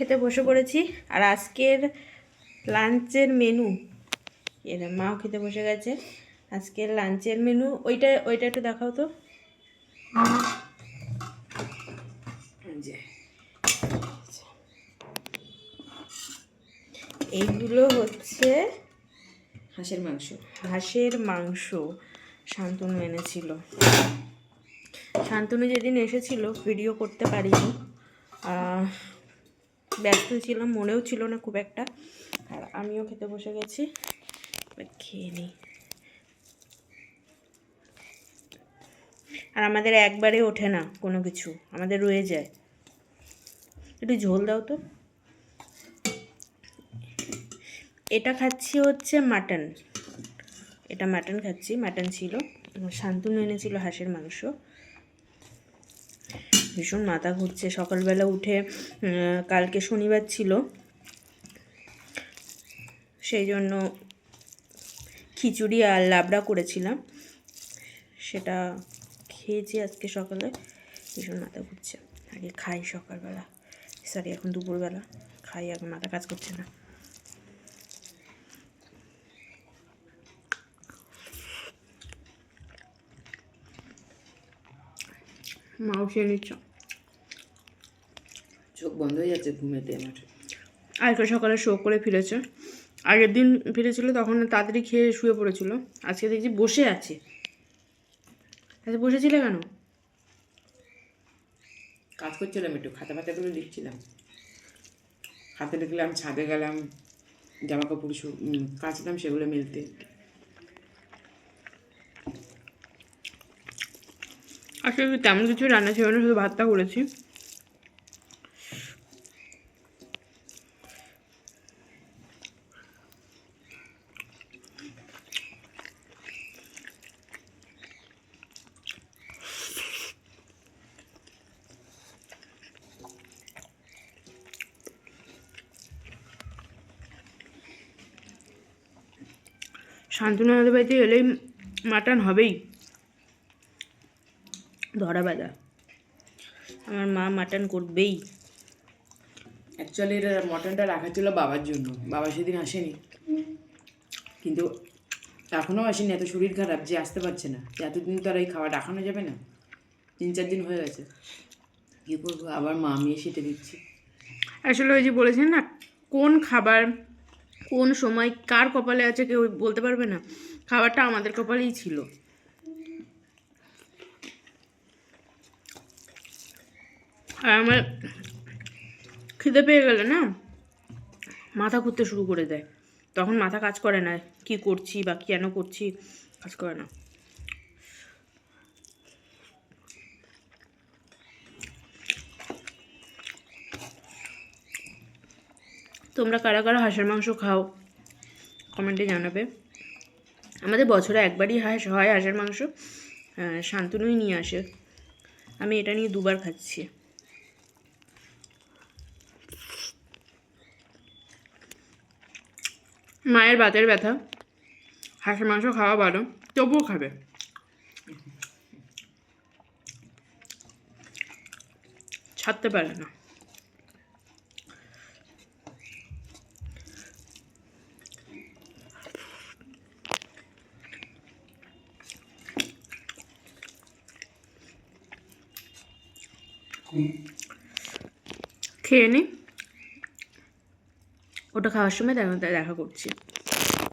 খেতে বসে পড়েছি। আর আজকের লাঞ্চের মেনু এর মাও খেতে বসে গেছে। আজকের লাঞ্চের মেনু ওইটা ওইটা একটু দেখাও তো। এইগুলো হচ্ছে হাঁসের মাংস। হাঁসের মাংস শান্তনু এনেছিল। শান্তনু যেদিন এসেছিল ভিডিও করতে পারিনি। আহ, ব্যস্ত ছিলাম, মনেও ছিল না খুব একটা। আর আমিও খেতে বসে গেছি। খেয়ে নিই। আর আমাদের একবারে ওঠে না কোনো কিছু, আমাদের রয়ে যায়। একটু ঝোল দাও তো। এটা খাচ্ছি হচ্ছে মাটন। এটা মাটন খাচ্ছি, মাটন ছিল। শান্তনু এনেছিল হাঁসের মাংস। ভীষণ মাথা ঘুরছে। সকালবেলা উঠে কালকে শনিবার ছিল। সেই জন্য খিচুড়ি আর লাবড়া করেছিলাম। সেটা খেয়েছি আজকে সকালে। ভীষণ মাথা ঘুরছে। আগে খাই সকালবেলা। সরি এখন দুপুরবেলা। খাই এখন মাথা কাজ করছে না। মাও খেয়ে নিচ্ছ। চোখ বন্ধ হয়ে যাচ্ছে ঘুমেতে আমার আজকে সকালে শো করে ফিরেছে। আগের দিন ফিরেছিল তখন তাড়াতাড়ি খেয়ে শুয়ে পড়েছিল। আজকে দেখছি বসে আছে। আচ্ছা বসেছিলে কেন? কাজ করছিলাম একটু খাতা ফাতাগুলো লিখছিলাম। হাতে লিখলাম ছাদে গেলাম জামা কাপড় কাচলাম সেগুলো মেলতে। আসলে তেমন কিছু রান্না ছিল না, শুধু ভাতটা করেছি। শান্তনু আমাদের বাড়িতে এলেই মাটন হবেই। ধরা বাঁধা। আমার মা মাটন করবেই। অ্যাকচুয়ালি এটা মটনটা রাখা ছিল বাবার জন্য। বাবা সেদিন আসেনি। কিন্তু এখনও আসেনি। এত শরীর খারাপ যে আসতে পারছে না। যে এতদিন তো আর এই খাওয়া রাখানো যাবে না। তিন চার দিন হয়ে গেছে। কী করব? আবার মা আমি সেটা দিচ্ছি। আসলে ওই যে বলেছেন না কোন খাবার কোন সময় কার কপালে আছে কেউ বলতে পারবে না। খাবারটা আমাদের কপালেই ছিল। আর আমার খিদে পেয়ে গেলে না? মাথা ঘুরতে শুরু করে দেয়। তখন মাথা কাজ করে না কি করছি বা কেন করছি, কাজ করে না। তোমরা কারা কারা হাঁসের মাংস খাও, কমেন্টে জানাবে। আমাদের বছরে একবারই হাঁস হয় হাঁসের মাংস শান্তনুই নিয়ে আসে। আমি এটা নিয়ে দুবার খাচ্ছি। মায়ের বাতের ব্যথা হাঁসের মাংস খাওয়া ভালো তবুও খাবে। ছাড়তে পারে না। খেয়ে নি। ওটা খাওয়ার সময় দেখা দেখা করছি।